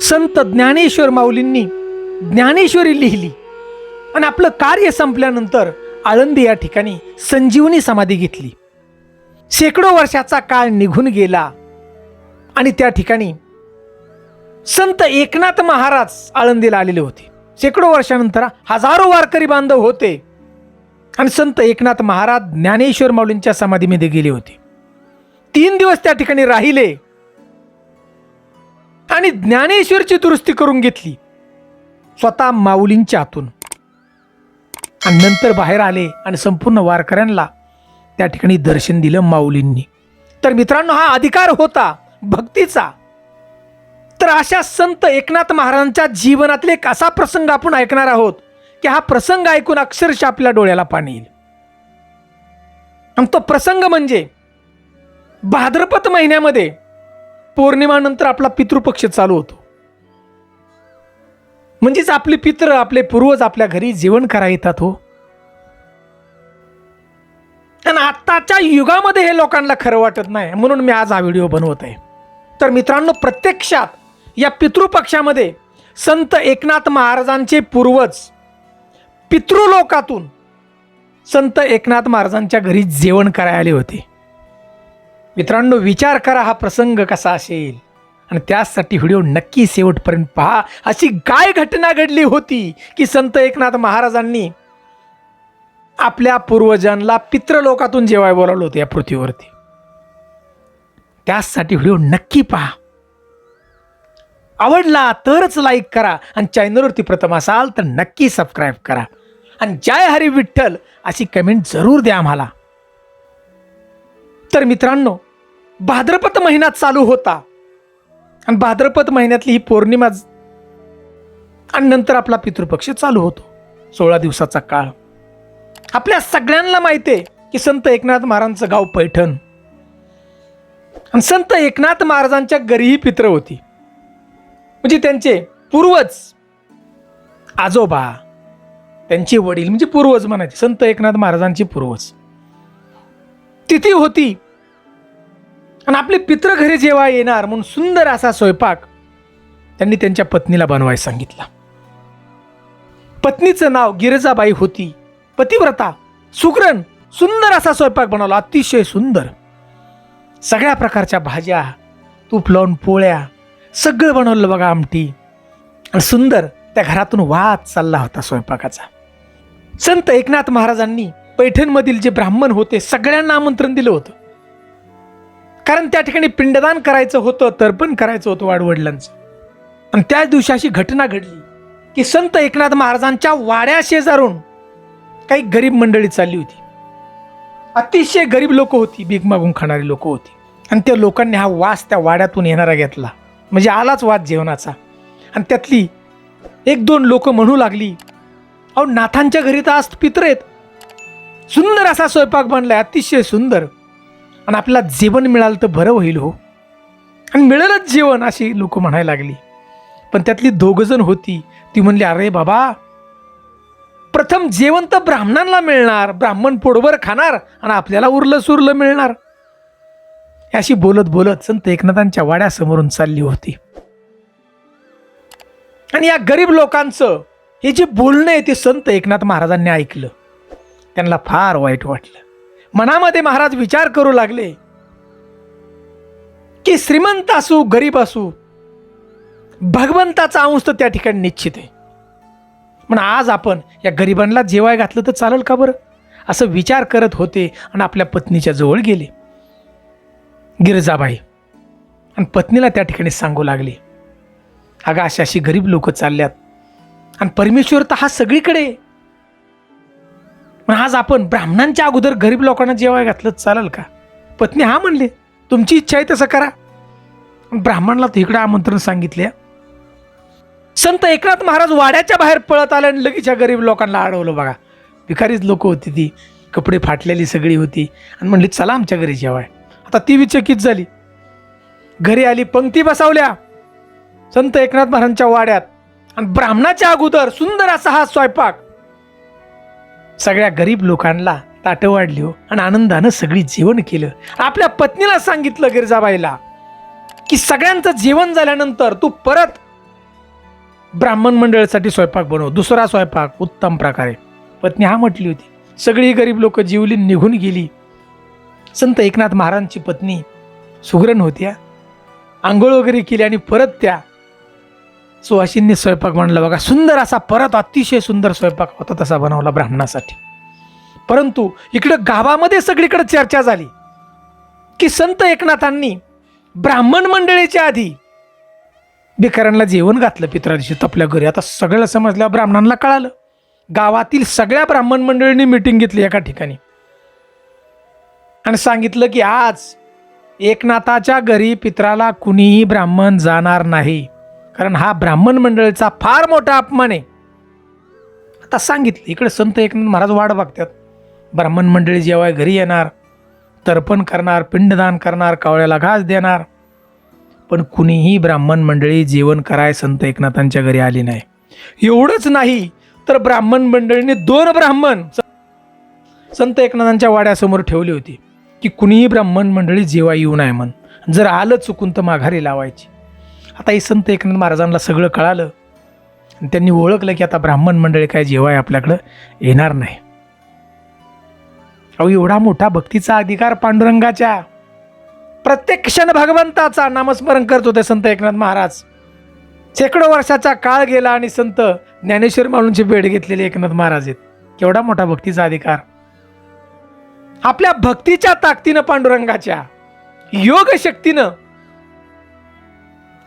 संत ज्ञानेश्वर माऊलींनी ज्ञानेश्वरी लिहिली. आणि आपलं कार्य संपल्यानंतर आळंदी या ठिकाणी संजीवनी समाधी घेतली. शेकडो वर्षाचा काळ निघून गेला आणि त्या ठिकाणी संत एकनाथ महाराज आळंदीला आलेले होते. शेकडो वर्षानंतर हजारो वारकरी बांधव होते आणि संत एकनाथ महाराज ज्ञानेश्वर माऊलींच्या समाधीमध्ये गेले होते. तीन दिवस त्या ठिकाणी राहिले. आणि ज्ञानेश्वरची दुरुस्ती करून घेतली. स्वतः माऊलींच्या हातून. आणि नंतर बाहेर आले आणि संपूर्ण वारकऱ्यांना त्या ठिकाणी दर्शन दिलं माऊलींनी. तर मित्रांनो हा अधिकार होता भक्तीचा. तर अशा संत एकनाथ महाराजांच्या जीवनातले एक असा प्रसंग आपण ऐकणार आहोत की हा प्रसंग ऐकून अक्षरशः आपल्या डोळ्याला पाणी येईल. आणि तो प्रसंग म्हणजे भाद्रपद महिन्यामध्ये पौर्णिमानंतर आपला पितृपक्ष चालू होतो. म्हणजेच आपले पित्र आपले पूर्वज आपल्या घरी जेवण करा येतात हो. आणि आत्ताच्या युगामध्ये हे लोकांना खरं वाटत नाही म्हणून मी आज हा व्हिडिओ बनवत आहे. तर मित्रांनो प्रत्यक्षात या पितृपक्षामध्ये संत एकनाथ महाराजांचे पूर्वज पितृलोकातून संत एकनाथ महाराजांच्या घरी जेवण करायला आले होते. मित्रांनो विचार करा हा प्रसंग कसा असेल. आणि त्यासाठी व्हिडिओ नक्की शेवटपर्यंत पहा. अशी काय घटना घडली होती की संत एकनाथ महाराजांनी आपल्या पूर्वजांना पित्रलोकातून जेवाय बोलावलं होतं या पृथ्वीवरती. त्यासाठी व्हिडिओ नक्की पहा. आवडला तरच लाईक करा आणि चॅनलवरती प्रथम असाल तर नक्की सबस्क्राईब करा. आणि जय हरी विठ्ठल अशी कमेंट जरूर द्या आम्हाला. तर मित्रांनो भाद्रपद महिना चालू होता. आणि भाद्रपद महिन्यातली ही पौर्णिमा आणि नंतर आपला पितृपक्ष चालू होतो. सोळा दिवसाचा काळ. आपल्या सगळ्यांना माहिती आहे की संत एकनाथ महाराजांचं गाव पैठण. आणि संत एकनाथ महाराजांच्या घरीही पित्र होती. म्हणजे त्यांचे पूर्वज आजोबा त्यांचे वडील म्हणजे पूर्वज म्हणायचे संत एकनाथ महाराजांचे पूर्वज. तिथी होती. आणि आपले पित्र घरी जेव्हा येणार म्हणून सुंदर असा स्वयंपाक त्यांनी त्यांच्या पत्नीला बनवायला सांगितला. पत्नीचं नाव गिरजाबाई होती. पतिव्रता सुग्रण सुंदर असा स्वयंपाक बनवला. अतिशय सुंदर. सगळ्या प्रकारच्या भाज्या तूप लावून पोळ्या सगळं बनवलं बघा आमटी. आणि सुंदर त्या घरातून वाद चालला होता स्वयंपाकाचा. संत एकनाथ महाराजांनी पैठणमधील जे ब्राह्मण होते सगळ्यांना आमंत्रण दिलं होतं. कारण त्या ठिकाणी पिंडदान करायचं होतं तर्पण करायचं होतं वाडवडिलांचं. आणि त्याच दिवशी अशी घटना घडली की संत एकनाथ महाराजांच्या वाड्या शेजारून काही गरीब मंडळी चालली होती. अतिशय गरीब लोक होती भीक मागून खाणारी लोक होती. आणि त्या लोकांनी हा वास त्या वाड्यातून येणारा घेतला. म्हणजे आलाच वाद जेवणाचा. आणि त्यातली एक दोन लोक म्हणू लागली अहो नाथांच्या घरी तर आज पित्र आहेत. सुंदर असा स्वयंपाक बनलाय अतिशय सुंदर. आणि आपल्याला जेवण मिळालं तर बरं होईल हो. आणि मिळेलच जेवण अशी लोक म्हणायला लागली. पण त्यातली दोघंजण होती. ती म्हणली अरे बाबा प्रथम जेवण तर ब्राह्मणांना मिळणार. ब्राह्मण पोटभर खाणार आणि आपल्याला उरलं सुरलं मिळणार. अशी बोलत बोलत संत एकनाथांच्या वाड्यासमोरून चालली होती. आणि या गरीब लोकांचं हे जे बोलणं आहे ते संत एकनाथ महाराजांनी ऐकलं. त्यांना फार वाईट वाटलं. मनामध्ये महाराज विचार करू लागले की श्रीमंत असू गरीब असू भगवंताचा अंश तर त्या ठिकाणी निश्चित आहे. पण आज आपण या गरिबांना जेवाय घातलं तर चालेल का बरं? असं विचार करत होते आणि आपल्या पत्नीच्या जवळ गेले. गिरजाबाई आणि पत्नीला त्या ठिकाणी सांगू लागले अगं अशी अशी गरीब लोक चालल्यात आणि परमेश्वर तर हा सगळीकडे आहे. पण आज आपण ब्राह्मणांच्या अगोदर गरीब लोकांना जेवाय घातलं चालेल का? पत्नी हा म्हणले तुमची इच्छा आहे तसं करा. ब्राह्मणाला तिकडं आमंत्रण सांगितले. संत एकनाथ महाराज वाड्याच्या बाहेर पळत आले आणि लगेच या गरीब लोकांना अडवलं बघा. भिकारीच लोक होती ती. कपडे फाटलेली सगळी होती. आणि म्हणली चला आमच्या घरी जेवाय. आता ती विचकित झाली. घरी आली पंक्ती बसवल्या. संत एकनाथ महाराजांच्या वाड्यात. आणि ब्राह्मणाच्या अगोदर सुंदर असा हा स्वयंपाक. सगळ्या गरीब लोकांना ताटं वाढली हो आणि आनंदानं सगळी जेवण केलं. आपल्या पत्नीला सांगितलं गिरजाबाईला की सगळ्यांचं जेवण झाल्यानंतर तू परत ब्राह्मण मंडळासाठी स्वयंपाक बनव. दुसरा स्वयंपाक उत्तम प्रकारे. पत्नी हा म्हटली होती सगळी गरीब लोक जीवली निघून गेली. संत एकनाथ महाराजांची पत्नी सुगरण होत्या आंघोळ वगैरे केली आणि परत त्या सुवासिनीने स्वयंपाक म्हणलं बघा सुंदर असा परत अतिशय सुंदर स्वयंपाक होता तसा बनवला ब्राह्मणासाठी. परंतु इकडं गावामध्ये सगळीकडे चर्चा झाली की संत एकनाथांनी ब्राह्मण मंडळीच्या आधी भिकाऱ्यांना जेवण घातलं पित्रा दिवशी तपल्या घरी. आता सगळं समजल्यावर ब्राह्मणांना कळालं. गावातील सगळ्या ब्राह्मण मंडळींनी मिटिंग घेतली एका ठिकाणी. आणि सांगितलं की आज एकनाथाच्या घरी पित्राला कुणीही ब्राह्मण जाणार नाही. कारण हा ब्राह्मण मंडळीचा फार मोठा अपमान आहे. आता सांगितलं इकडे संत एकनाथ महाराज वाट बघतात. ब्राह्मण मंडळी जेव्हा घरी येणार तर्पण करणार पिंडदान करणार कावळ्याला घास देणार. पण कुणीही ब्राह्मण मंडळी जेवण कराय संत एकनाथांच्या घरी आली नाही. एवढंच नाही तर ब्राह्मण मंडळीने दोन ब्राह्मण संत एकनाथांच्या वाड्यासमोर ठेवली होती की कुणीही ब्राह्मण मंडळी जेव्हा येऊ नये म्हण. जर आलं चुकून तर माघारी लावायची. आता हे संत एकनाथ महाराजांना सगळं कळालं. आणि त्यांनी ओळखलं की आता ब्राह्मण मंडळी काय जेवाय आपल्याकडं येणार नाही. अहो एवढा मोठा भक्तीचा अधिकार पांडुरंगाच्या. प्रत्येक क्षण भगवंताचा नामस्मरण करत होते संत एकनाथ महाराज. शेकडो वर्षाचा काळ गेला आणि संत ज्ञानेश्वर माणूंची भेट घेतलेले एकनाथ महाराज आहेत. केवढा मोठा भक्तीचा अधिकार. आपल्या भक्तीच्या ताकदीनं पांडुरंगाच्या योग शक्तीनं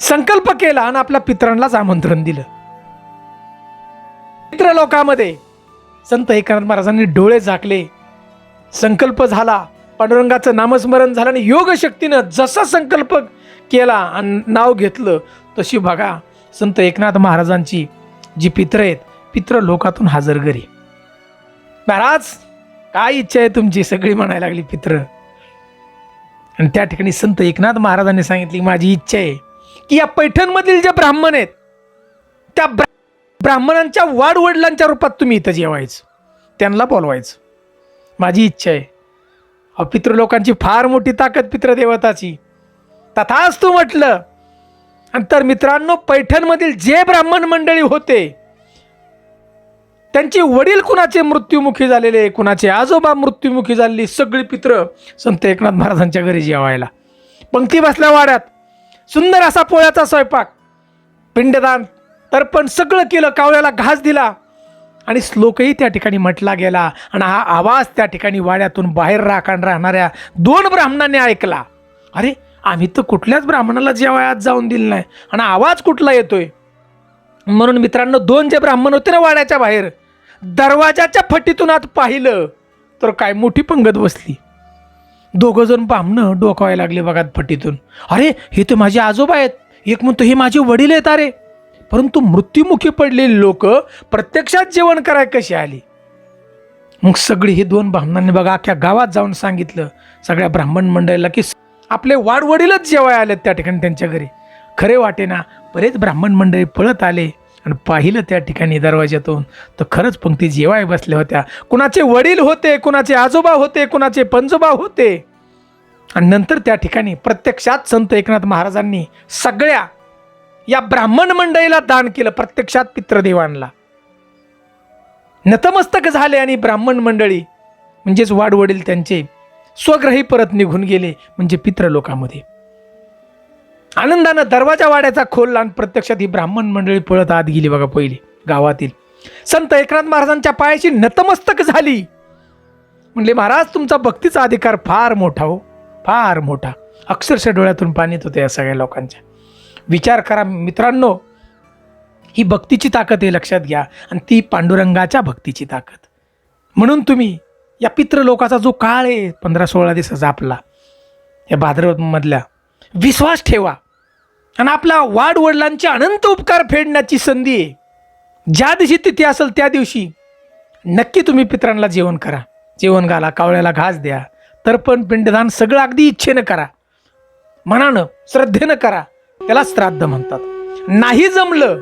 संकल्प केला आणि आपल्या पित्रांनाच आमंत्रण दिलं. मित्र लोकामध्ये संत एकनाथ महाराजांनी डोळे झाकले. संकल्प झाला पांडुरंगाचं नामस्मरण झालं आणि योगशक्तीनं जसा संकल्प केला आणि नाव घेतलं तशी बघा संत एकनाथ महाराजांची जी पित्र आहेत पित्र लोकातून हजर घरी. महाराज काय इच्छा आहे तुमची? सगळी म्हणायला लागली पित्र. आणि त्या ठिकाणी संत एकनाथ महाराजांनी सांगितली माझी इच्छा आहे की या पैठणमधील जे ब्राह्मण आहेत त्या ब्रा ब्राह्मणांच्या वाडवडिलांच्या रूपात तुम्ही इथं जेवायचं. त्यांना बोलवायचं. माझी इच्छा आहे. अहो पितृलोकांची फार मोठी ताकद पितृदेवताची तथाच तू म्हटलं. आणि तर मित्रांनो पैठणमधील जे ब्राह्मण मंडळी होते त्यांचे वडील कुणाचे मृत्युमुखी झालेले कुणाचे आजोबा मृत्युमुखी झालेली सगळी पित्र संत एकनाथ महाराजांच्या घरी जेवायला. पंक्ती बसल्या वाड्यात. सुंदर असा पोळ्याचा स्वयंपाक. पिंडदान तर्पण सगळं केलं कावळ्याला घास दिला आणि श्लोकही त्या ठिकाणी म्हटला गेला आणि हा आवाज त्या ठिकाणी वाड्यातून बाहेर राखण राहणाऱ्या दोन ब्राह्मणांनी ऐकला. अरे आम्ही तर कुठल्याच ब्राह्मणाला जेवायात जाऊन दिलं नाही आणि आवाज कुठला येतोय? म्हणून मित्रांनो दोन जे ब्राह्मण होते ना वाड्याच्या बाहेर दरवाजाच्या फटीतून आत पाहिलं तर काय मोठी पंगत बसली. दोघं जण बामणं डोकावायला लागले बघा फटीतून अरे हे तर माझे आजोबा आहेत. एक म्हणतो हे माझे वडील आहेत. अरे परंतु मृत्युमुखी पडलेली लोक प्रत्यक्षात जेवण कराय कशी आली? मग सगळी ही दोन ब्राह्मणांनी बघा अख्ख्या गावात जाऊन सांगितलं सगळ्या ब्राह्मण मंडळीला की आपले वाडवडीलच जेवाय आलेत त्या ठिकाणी त्यांच्या घरी. खरे वाटे ना बरेच ब्राह्मण मंडळी पळत आले. आणि पाहिलं त्या ठिकाणी दरवाज्यातून तर खरंच पंक्ती जेवाय बसल्या होत्या. कुणाचे वडील होते कुणाचे आजोबा होते कुणाचे पंजोबा होते. आणि नंतर त्या ठिकाणी प्रत्यक्षात संत एकनाथ महाराजांनी सगळ्या या ब्राह्मण मंडळीला दान केलं प्रत्यक्षात पित्रदेवांना नतमस्तक झाले आणि ब्राह्मण मंडळी म्हणजेच वाडवडील त्यांचे स्वग्रही परत निघून गेले म्हणजे पितृलोकामध्ये. आनंदानं दरवाजा वाड्याचा खोलला आणि प्रत्यक्षात ही ब्राह्मण मंडळी पळत आत गेली बघा पहिली गावातील. संत एकनाथ महाराजांच्या पायाशी नतमस्तक झाली. म्हणले महाराज तुमचा भक्तीचा अधिकार फार मोठा हो फार मोठा. अक्षरशः डोळ्यातून पाणी येत होते या सगळ्या लोकांच्या. विचार करा मित्रांनो ही भक्तीची ताकद आहे लक्षात घ्या. आणि ती पांडुरंगाच्या भक्तीची ताकद. म्हणून तुम्ही या पितृलोकाचा जो काळ आहे पंधरा सोळा दिवसाचा आपला या भाद्रवतमधल्या विश्वास ठेवा. आणि आपला वाडवडिलांचे अनंत उपकार फेडण्याची संधी आहे. ज्या दिवशी तिथे असेल त्या दिवशी नक्की तुम्ही पित्रांना जेवण करा. जेवण घाला कावळ्याला घास द्या तर्पण पिंडदान सगळं अगदी इच्छेनं करा. मनानं श्रद्धेनं करा. त्याला श्राद्ध म्हणतात. नाही जमलं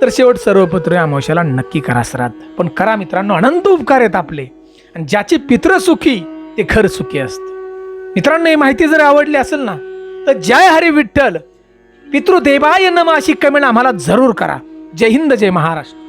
तर शेवट सर्वपत्र अमावश्याला नक्की करा श्राद्ध. पण करा मित्रांनो अनंत उपकार आहेत आपले. आणि ज्याचे पित्र सुखी ते खर सुखी असतं. मित्रांनो ही माहिती जर आवडली असेल ना तर जय हरी विठ्ठल. पितृदेवाय नम अशी कमेंट आम्हाला जरूर करा. जय हिंद जय महाराष्ट्र.